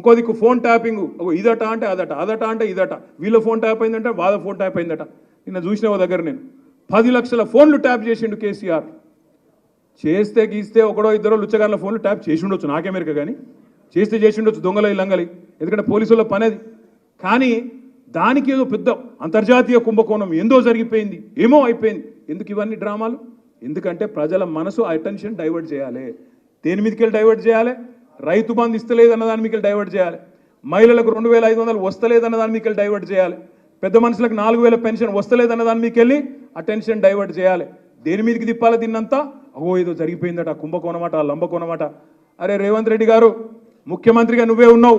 ఇంకోదికు phone tapping. ఇదట అంటే అదట అదట అంటే ఇదట. వీళ్ళ ఫోన్ ట్యాప్ అయిందంటే వాళ్ళ ఫోన్ ట్యాప్ అయిందట. నిన్న చూసిన ఓ దగ్గర నేను? పది లక్షల ఫోన్లు ట్యాప్ చేసిండు కేసీఆర్. చేస్తే గీస్తే ఒకడో ఇద్దరు లుచ్చగారుల ఫోన్లు ట్యాప్ చేసి ఉండొచ్చు నాకెమెరిక కానీ చేస్తే చేసి ఉండొచ్చు దొంగల లంగలి ఎందుకంటే పోలీసుల పని అది కానీ దానికి ఏదో పెద్ద అంతర్జాతీయ కుంభకోణం ఏందో జరిగిపోయింది. ఏమో అయిపోయింది. ఎందుకు ఇవన్నీ డ్రామాలు? ఎందుకంటే ప్రజల మనసు అటెన్షన్ డైవర్ట్ చేయాలి. దేని మీదకి వెళ్ళి డైవర్ట్ చేయాలి? రైతు బంధు ఇస్తలేదన్న దాని మీకు డైవర్ట్ చేయాలి. మహిళలకు రెండు వేల ఐదు వందలు వస్తలేదన్న దాని మీకు డైవర్ట్ చేయాలి. పెద్ద మనుషులకు నాలుగు వేల పెన్షన్ వస్తలేదన్న దాని మీకు వెళ్ళి అటెన్షన్ డైవర్ట్ చేయాలి. దేని మీదకి తిప్పాలి దీన్నంతా? అగో ఏదో జరిగిపోయిందట కుంభకోణమట లంబకోణమట. అరే రేవంత్ రెడ్డి గారు ముఖ్యమంత్రిగా నువ్వే ఉన్నావు.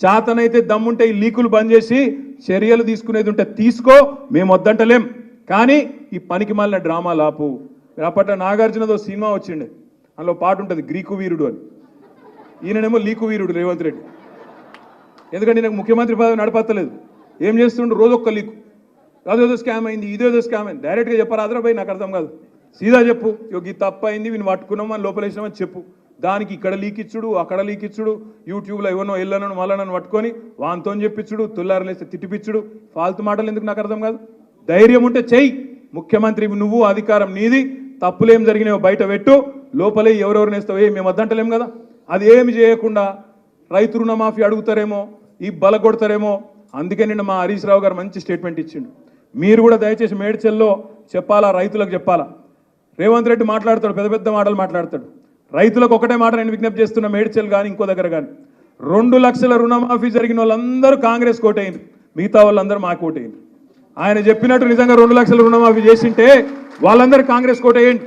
చేతనైతే దమ్ముంటే ఈ లీకులు బంద్ చేసి చర్యలు తీసుకునేది ఉంటే తీసుకో మేము వద్దంటలేం. కానీ ఈ పనికి మాలిన డ్రామా లాపు. అప్పట్లో నాగార్జునదో సినిమా వచ్చిండే. అందులో పాట ఉంటుంది గ్రీకు వీరుడు అని. ఈయననేమో లీకు వీరుడు రేవంత్ రెడ్డి. ఎందుకంటే నాకు ముఖ్యమంత్రి పదవి నడపత్తలేదు. ఏం చేస్తుండ్రు రోజు ఒక్క లీకు. అదేదో స్కామ్ అయింది ఇదేదో స్కామ్ అయింది. డైరెక్ట్గా చెప్పారు? పోయి నాకు అర్థం కాదు. సీదా చెప్పు. ఇగో ఈ తప్పు అయింది వీని పట్టుకున్నాం అని లోపలేసినామని చెప్పు. దానికి ఇక్కడ లీక్ ఇచ్చుడు అక్కడ లీక్ ఇచ్చుడు యూట్యూబ్లో ఎవరినో ఎల్లనను మళ్ళనను పట్టుకొని వాంతో చెప్పించుడు తుల్లారలేస్తే తిట్టిపిచ్చుడు. ఫాల్తు మాటలు ఎందుకు నాకు అర్థం కాదు? ధైర్యం ఉంటే చెయ్యి. ముఖ్యమంత్రి నువ్వు అధికారం నీది. తప్పులేం జరిగినాయో బయట పెట్టు. లోపలే ఎవరెవరు నేస్తావు ఏ మేము వద్దంటలేం కదా? అది ఏమి చేయకుండా రైతు రుణమాఫీ అడుగుతారేమో ఈ బల కొడతారేమో అందుకే నిన్న మా హరీష్ రావు గారు మంచి స్టేట్మెంట్ ఇచ్చిండు. మీరు కూడా దయచేసి మేడ్చల్లో చెప్పాలా రైతులకు చెప్పాలా? రేవంత్ రెడ్డి మాట్లాడతాడు పెద్ద పెద్ద మాటలు మాట్లాడతాడు. రైతులకు ఒకటే మాట నేను విజ్ఞప్తి చేస్తున్నా మేడ్చల్ కానీ ఇంకో దగ్గర కానీ రెండు లక్షల రుణమాఫీ జరిగిన వాళ్ళందరూ కాంగ్రెస్ కోటైంది మిగతా వాళ్ళందరూ మా కోటైంది ఆయన చెప్పినట్టు నిజంగా రెండు లక్షల రుణమాఫీ చేసింటే వాళ్ళందరూ కాంగ్రెస్ కోటేయండి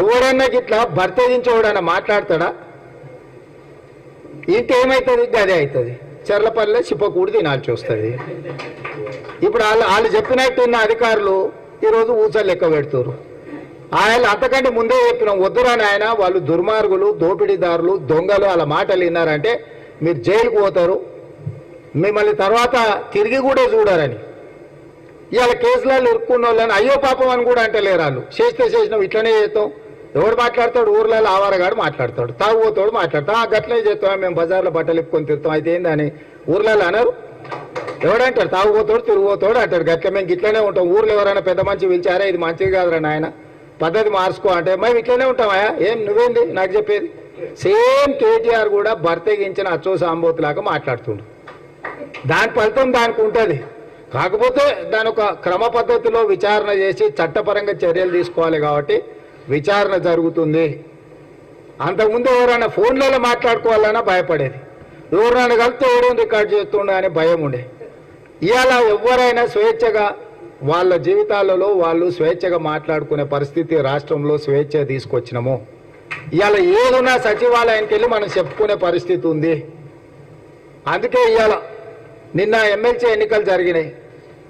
ఎవడన్నా గిట్లా భర్త ఎవడన్నా మాట్లాడతాడా? ఇంకేమవుతుంది అదే అవుతుంది చెర్లపల్లె చిప్పకూడి తినాల్సి వస్తుంది. ఇప్పుడు వాళ్ళు వాళ్ళు చెప్పినట్టు ఉన్న అధికారులు ఈరోజు ఊసలు లెక్క పెడుతున్నారు ఆయన అంతకంటే ముందే చెప్పినాం వద్దురా నాయన వాళ్ళు దుర్మార్గులు దోపిడీదారులు దొంగలు వాళ్ళ మాటలు విన్నారంటే మీరు జైలుకు పోతారు. మిమ్మల్ని తర్వాత తిరిగి కూడా చూడరని. ఇవాళ కేసులలో ఇరుక్కున్న వాళ్ళని అయ్యో పాపం అని కూడా అంటలేరు వాళ్ళు. చేస్తే చేసినాం ఇట్లనే చేస్తాం. ఎవడు మాట్లాడతాడు? ఊర్లలో ఆవారగాడు మాట్లాడతాడు. తాగుపోతాడు మాట్లాడతాడు. ఆ గట్లే చేస్తాం. మేము బజార్లో బట్టలు ఇప్పుకొని తిరుగుతాం. అయితే ఏందని? ఊర్లలో అనరు. ఎవడంటాడు తాగుపోతాడు తిరిగిపోతాడు అంటాడు. గట్ల మేము ఇట్లనే ఉంటాం. ఊర్లో ఎవరైనా పెద్ద మంచి పిలిచారా? ఇది మంచిది కాదురా నాయన. పద్ధతి మార్చుకో అంటే మేము ఇట్లనే ఉంటామా ఏం నువ్వేంది? నాకు చెప్పేది? సేమ్ కేటీఆర్ కూడా భర్తగించిన అచ్చో సాంబోతులాగా మాట్లాడుతుండు. దాని ఫలితం దానికి ఉంటుంది. కాకపోతే దాని ఒక క్రమ పద్ధతిలో విచారణ చేసి చట్టపరంగా చర్యలు తీసుకోవాలి కాబట్టి విచారణ జరుగుతుంది. అంతకుముందు ఎవరైనా ఫోన్లలో మాట్లాడుకోవాలన్నా భయపడేది. ఎవరైనా కలిస్తే ఎవరు రికార్డ్ చేస్తుండే అనే భయం ఉండే. ఇవాళ ఎవరైనా స్వేచ్ఛగా వాళ్ళ జీవితాలలో వాళ్ళు స్వేచ్ఛగా మాట్లాడుకునే పరిస్థితి రాష్ట్రంలో స్వేచ్ఛ తీసుకొచ్చినాము. ఇవాళ ఏదున్నా సచివాలయానికి వెళ్ళి మనం చెప్పుకునే పరిస్థితి ఉంది. అందుకే ఇవాళ నిన్న ఎమ్మెల్సీ ఎన్నికలు జరిగినాయి.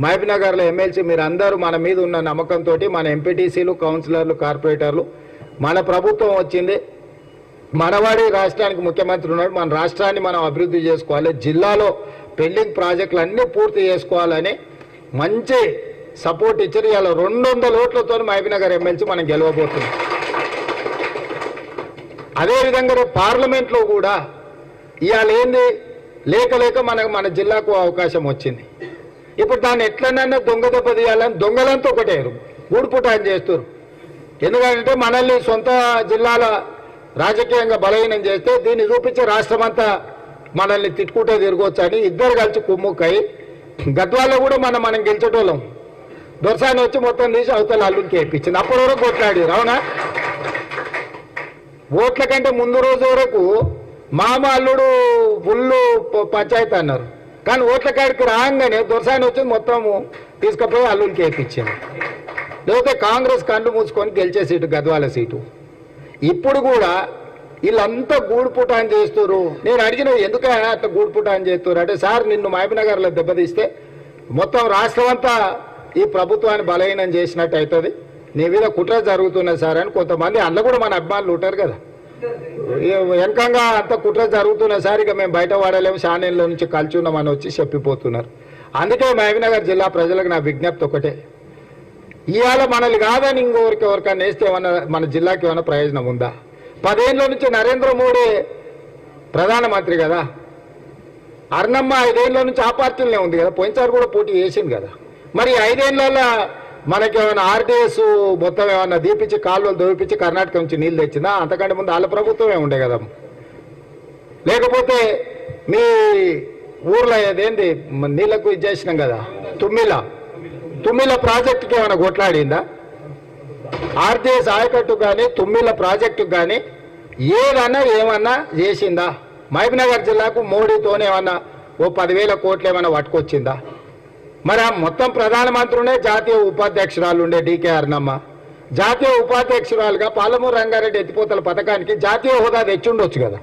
మహబీనగర్లో ఎమ్మెల్సీ మీరు అందరూ మన మీద ఉన్న నమ్మకంతో మన ఎంపీటీసీలు కౌన్సిలర్లు కార్పొరేటర్లు మన ప్రభుత్వం వచ్చింది. మనవాడి రాష్ట్రానికి ముఖ్యమంత్రి ఉన్నాడు. మన రాష్ట్రాన్ని మనం అభివృద్ధి చేసుకోవాలి. జిల్లాలో పెండింగ్ ప్రాజెక్టులు అన్నీ పూర్తి చేసుకోవాలని మంచి సపోర్ట్ ఇచ్చారు. ఇలా రెండు వందల ఓట్లతో మహబీనగర్ ఎమ్మెల్సీ మనం గెలవబోతున్నాం. అదేవిధంగా రేపు పార్లమెంట్లో కూడా ఇవాళ ఏంది? లేక లేక మనకు మన జిల్లాకు అవకాశం వచ్చింది. ఇప్పుడు దాన్ని ఎట్లనన్నా దొంగ దెబ్బ తీయాలని దొంగలంతా ఒకటేరు ఊడిపుటాన్ని చేస్తారు ఎందుకంటే మనల్ని సొంత జిల్లాల రాజకీయంగా బలహీనం చేస్తే దీన్ని చూపించి రాష్ట్రమంతా మనల్ని తిట్టుకుంటే తిరగొచ్చు అని ఇద్దరు కలిసి కుమ్ముక్కై గద్వాల్లో కూడా మనం మనం గెలిచేటోళ్ళం. దొరసాని వచ్చి మొత్తం తీసి అవతల అల్లుడికి వేయించింది అప్పటి వరకు కొట్లాడి అవునా? ఓట్ల కంటే ముందు రోజు వరకు మామ అల్లుడు ఫుల్లు పంచాయతీ అన్నారు. కానీ ఓట్ల కాడికి రాగానే దొరసాని వచ్చి మొత్తం తీసుకుపోయి అల్లుడికి వేయించాను లేకపోతే కాంగ్రెస్ కళ్ళు మూసుకొని గెలిచే సీటు గద్వాల సీటు. ఇప్పుడు కూడా వీళ్ళంతా గూడుపుటాన్ చేస్తారు నేను అడిగిన ఎందుకైనా అట్లా గూడుపుటాన్ చేస్తారు అంటే సార్ నిన్ను మహబీనగర్లో దెబ్బతీస్తే మొత్తం రాష్ట్రం అంతా ఈ ప్రభుత్వాన్ని బలహీనం చేసినట్టు అవుతుంది. నీ మీద కుట్ర జరుగుతున్నది సార్ అని కొంతమంది అందులో కూడా మన అభిమానులు ఉంటారు కదా. వెనకంగా అంత కుట్ర జరుగుతున్న సార్ ఇక మేము బయట వాడలేము షానేళ్ళ నుంచి కలిసి ఉన్నామని వచ్చి చెప్పిపోతున్నారు. అందుకే మహబీనగర్ జిల్లా ప్రజలకు నా విజ్ఞప్తి ఒకటే. ఇవాళ మనల్ని కాదని ఇంకొకరికి ఎవరికైనా వేస్తే ఏమన్నా మన జిల్లాకి ఏమైనా ప్రయోజనం ఉందా? పదేళ్ళ నుంచి నరేంద్ర మోడీ ప్రధానమంత్రి కదా. అర్ణమ్మ ఐదేళ్ళ నుంచి ఆ పార్టీలోనే ఉంది కదా. పోయినసారి కూడా పోటీ చేసింది కదా. మరి ఈ మనకి ఏమైనా ఆర్డీఎస్ మొత్తం ఏమైనా దీపించి కాలువలు దోపించి కర్ణాటక నుంచి నీళ్ళు తెచ్చిందా? అంతకంటే ముందు వాళ్ళ ప్రభుత్వమే ఉండే కదా. లేకపోతే మీ ఊర్లో ఏదేంది? నీళ్ళకు నీళ్ళకు ఇది చేసినాం కదా. తుమ్మిల. తుమ్మిల ప్రాజెక్టుకి ఏమైనా కొట్లాడిందా? ఆర్టీఎస్ ఆయకట్టు కానీ తుమ్మిల ప్రాజెక్టు కానీ ఏదన్నా ఏమన్నా చేసిందా? మహబూబ్నగర్ జిల్లాకు మోడీతోనే ఏమన్నా ఓ పదివేల కోట్లు ఏమైనా పట్టుకొచ్చిందా? మరి మొత్తం ప్రధానమంత్రినే జాతీయ ఉపాధ్యక్షురాలు ఉండే డీకే అర్ణమ్మ. జాతీయ ఉపాధ్యక్షురాలుగా పాలమూరు రంగారెడ్డి ఎత్తిపోతల పథకానికి జాతీయ హోదా తెచ్చుండొచ్చు కదా.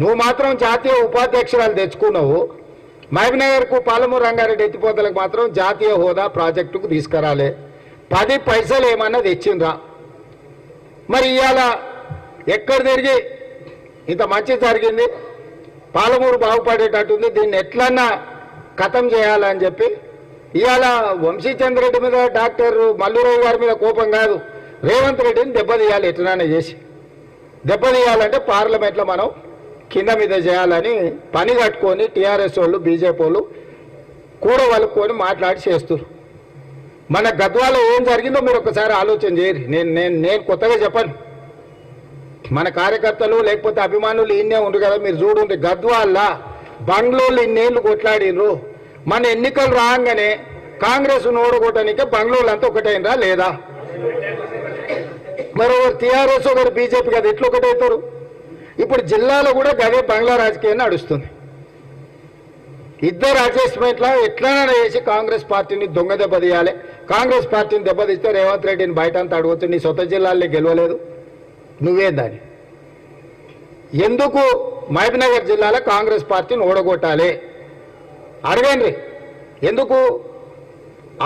నువ్వు మాత్రం జాతీయ ఉపాధ్యక్షురాలు తెచ్చుకున్నావు. మహబూబ్నగర్కు పాలమూరు రంగారెడ్డి ఎత్తిపోతలకు మాత్రం జాతీయ హోదా ప్రాజెక్టుకు తీసుకురాలే. పది పైసలు ఏమన్నా తెచ్చిండ్రా. మరి ఇవాళ ఎక్కడ తిరిగి? ఇంత మంచి జరిగింది. పాలమూరు బాగుపడేటట్టుంది. దీన్ని ఎట్లన్నా ఖతం చేయాలని చెప్పి ఇవాళ వంశీచంద్రెడ్డి మీద డాక్టర్ మల్లురావు గారి మీద కోపం కాదు. రేవంత్ రెడ్డిని దెబ్బతీయాలి ఎట్లానే చేసి. దెబ్బతీయాలంటే పార్లమెంట్లో మనం కింద మీద చేయాలని పని కట్టుకొని టీఆర్ఎస్ వాళ్ళు బీజేపీ వాళ్ళు కూడ వాళ్ళుకొని మాట్లాడి చేస్తారు మన గద్వాలో ఏం జరిగిందో మీరు ఒకసారి ఆలోచన చేయరు. నేను నేను నేను కొత్తగా చెప్పను. మన కార్యకర్తలు లేకపోతే అభిమానులు ఇన్నే ఉండరు కదా మీరు చూడండి గద్వాల బంగ్లోళ్ళు ఇన్నేళ్ళు కొట్లాడినరు మన ఎన్నికలు రాగానే కాంగ్రెస్ ఓడగొట్టడానికి బెంగళూరు అంతా ఒకటైనరా లేదా? మరి ఒకరు టీఆర్ఎస్ ఒకరు బీజేపీ కదా ఎట్లా ఒకటవుతారు ఇప్పుడు జిల్లాలో కూడా గదే బంగ్లా రాజకీయం నడుస్తుంది. ఇద్దరు అడ్జస్ట్మెంట్లో ఎట్లైనా చేసి కాంగ్రెస్ పార్టీని దొంగ దెబ్బతీయాలి కాంగ్రెస్ పార్టీని దెబ్బతీస్తే రేవంత్ రెడ్డిని బయట అంతా అడగొచ్చు. నీ సొంత జిల్లాల్లో గెలవలేదు. నువ్వే దాని? ఎందుకు మహబూబ్నగర్ జిల్లాలో కాంగ్రెస్ పార్టీని ఓడగొట్టాలి? అడగండి ఎందుకు?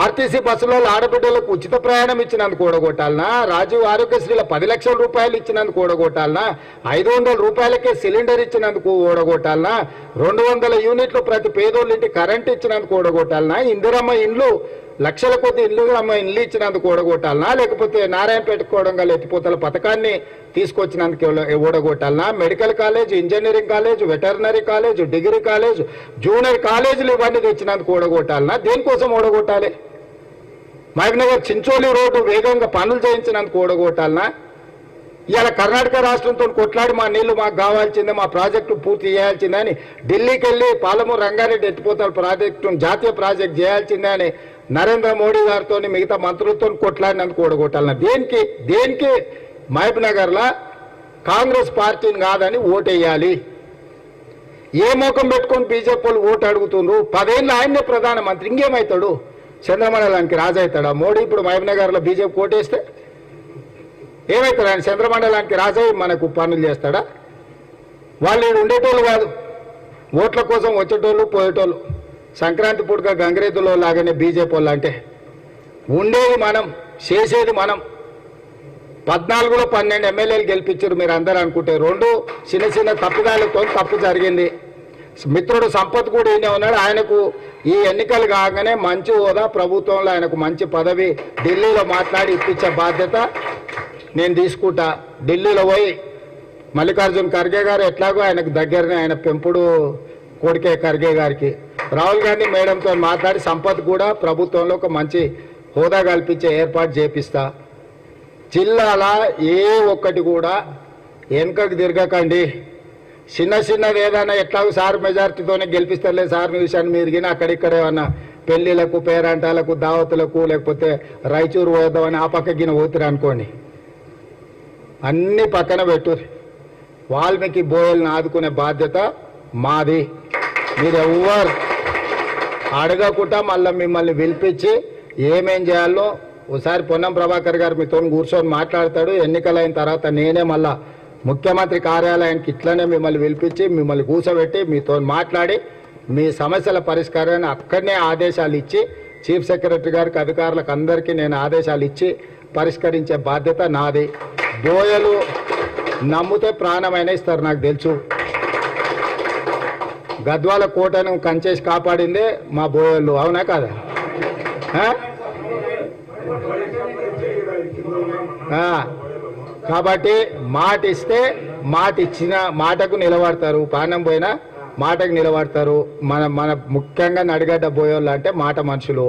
ఆర్టీసీ బస్సులలో ఆడబిడ్డలకు ఉచిత ప్రయాణం ఇచ్చినందుకు కూడగొట్టాలనా రాజీవ్ ఆరోగ్యశ్రీల పది లక్షల రూపాయలు ఇచ్చినందుకు కూడగొట్టాలనా ఐదు వందల రూపాయలకే సిలిండర్ ఇచ్చినందుకు ఓడగొట్టాలనా? రెండు వందల యూనిట్లు ప్రతి పేదోళ్ళ ఇంటి కరెంట్ ఇచ్చినందుకు ఓడగొట్టాలనా? ఇందిరమ్మ ఇండ్లు లక్షల కొద్ది ఇల్లు అమ్మ ఇల్లు ఇచ్చినందుకు ఓడగొట్టాలనా? లేకపోతే నారాయణపేట కోడంగా ఎత్తిపోతల పథకాన్ని తీసుకొచ్చినందుకు ఓడగొట్టాలనా? Medical college engineering college veterinary college degree college junior కాలేజీలు ఇవన్నీ తెచ్చినందుకు ఓడగొట్టాలనా? దేనికోసం ఓడగొట్టాలి? మహబూబ్నగర్ చించోలి రోడ్డు వేగంగా పనులు చేయించినందుకు ఓడగొట్టాలనా? ఇవాళ కర్ణాటక రాష్ట్రంతో కొట్లాడి మా నీళ్ళు మాకు కావాల్సిందే మా ప్రాజెక్టు పూర్తి చేయాల్సిందే అని ఢిల్లీకి వెళ్ళి పాలమూరు రంగారెడ్డి ఎత్తిపోతల ప్రాజెక్టు జాతీయ ప్రాజెక్ట్ చేయాల్సిందే అని నరేంద్ర మోడీ గారితో మిగతా మంత్రులతో కొట్లాడినందుకు ఓడగొట్టాలన్నా దేనికి? దేనికి? మహబ్ నగర్లో కాంగ్రెస్ పార్టీని కాదని ఓటేయాలి. ఏ మోకం పెట్టుకొని బీజేపీ వాళ్ళు ఓటు అడుగుతుండ్రు? పదేళ్ళు ఆయన్నే ప్రధానమంత్రి ఇంకేమవుతాడు చంద్రమండలానికి రాజవుతాడా మోడీ ఇప్పుడు మహబూబ్ బీజేపీ ఓటేస్తే ఏమవుతాడు ఆయన? చంద్రమండలానికి రాజై మనకు పనులు చేస్తాడా? వాళ్ళు ఉండేటోళ్ళు కాదు. ఓట్ల కోసం వచ్చేటోళ్ళు పోయేటోళ్ళు. సంక్రాంతి పూటక గంగరేతులో లాగానే బీజేపీ వాళ్ళు అంటే ఉండేది మనం చేసేది మనం. పద్నాలుగులో పన్నెండు ఎమ్మెల్యేలు గెలిపించారు మీరు అందరూ అనుకుంటే. రెండు చిన్న చిన్న తప్పుదాలతో తప్పు జరిగింది. మిత్రుడు సంపత్ కూడా ఈయన ఉన్నాడు. ఆయనకు ఈ ఎన్నికలు కాగానే మంచి హోదా ప్రభుత్వంలో ఆయనకు మంచి పదవి ఢిల్లీలో మాట్లాడి ఇప్పించే బాధ్యత నేను తీసుకుంటా. ఢిల్లీలో పోయి మల్లికార్జున్ ఖర్గే గారు ఎట్లాగో ఆయనకు దగ్గరనే ఆయన పెంపుడు కొడుకే ఖర్గే గారికి. రాహుల్ గాంధీ మేడంతో మాట్లాడి సంపత్ కూడా ప్రభుత్వంలో ఒక మంచి హోదా కల్పించే ఏర్పాటు చేపిస్తా. జిల్లాల ఏ ఒక్కటి కూడా వెనుకకు తిరగకండి. చిన్న చిన్నది ఏదైనా ఎట్లాగో సార్ మెజార్టీతోనే గెలిపిస్తారులే సార్ మీ విషయాన్ని మీరు గిన అక్కడిక్కడ ఏమన్నా పెళ్ళిలకు పేరంటాలకు దావతులకు లేకపోతే రాయచూరు పోదామని ఆ పక్క గిన పోతురు అనుకోండి. అన్ని పక్కన పెట్టు. వాల్మీకి బోయల్ని ఆదుకునే బాధ్యత మాది. మీరు ఎవరు అడగకుండా మళ్ళీ మిమ్మల్ని పిలిపించి ఏమేం చేయాలో ఒకసారి పొన్నం ప్రభాకర్ గారు మీతో కూర్చొని మాట్లాడతాడు. ఎన్నికలైన తర్వాత నేనే మళ్ళా ముఖ్యమంత్రి కార్యాలయానికి ఇట్లనే మిమ్మల్ని పిలిపించి మిమ్మల్ని కూర్చోబెట్టి మీతో మాట్లాడి మీ సమస్యల పరిష్కారాన్ని అక్కడనే ఆదేశాలు ఇచ్చి చీఫ్ సెక్రటరీ గారికి అధికారులకు అందరికీ నేను ఆదేశాలు ఇచ్చి పరిష్కరించే బాధ్యత నాది. దోయలు నమ్మితే ప్రాణమైన ఇస్తారు నాకు తెలుసు. గద్వాల కోటను కంచేసి కాపాడిందే మా బోయోళ్ళు అవునా కాదా? ఆ? కాబట్టి మాట ఇస్తే మాట ఇచ్చిన మాటకు నిలబడతారు. ప్రాణం పోయినా మాటకు నిలబడతారు. మన మన ముఖ్యంగా నడిగడ్డ బోయోళ్ళు అంటే మాట మనుషులు.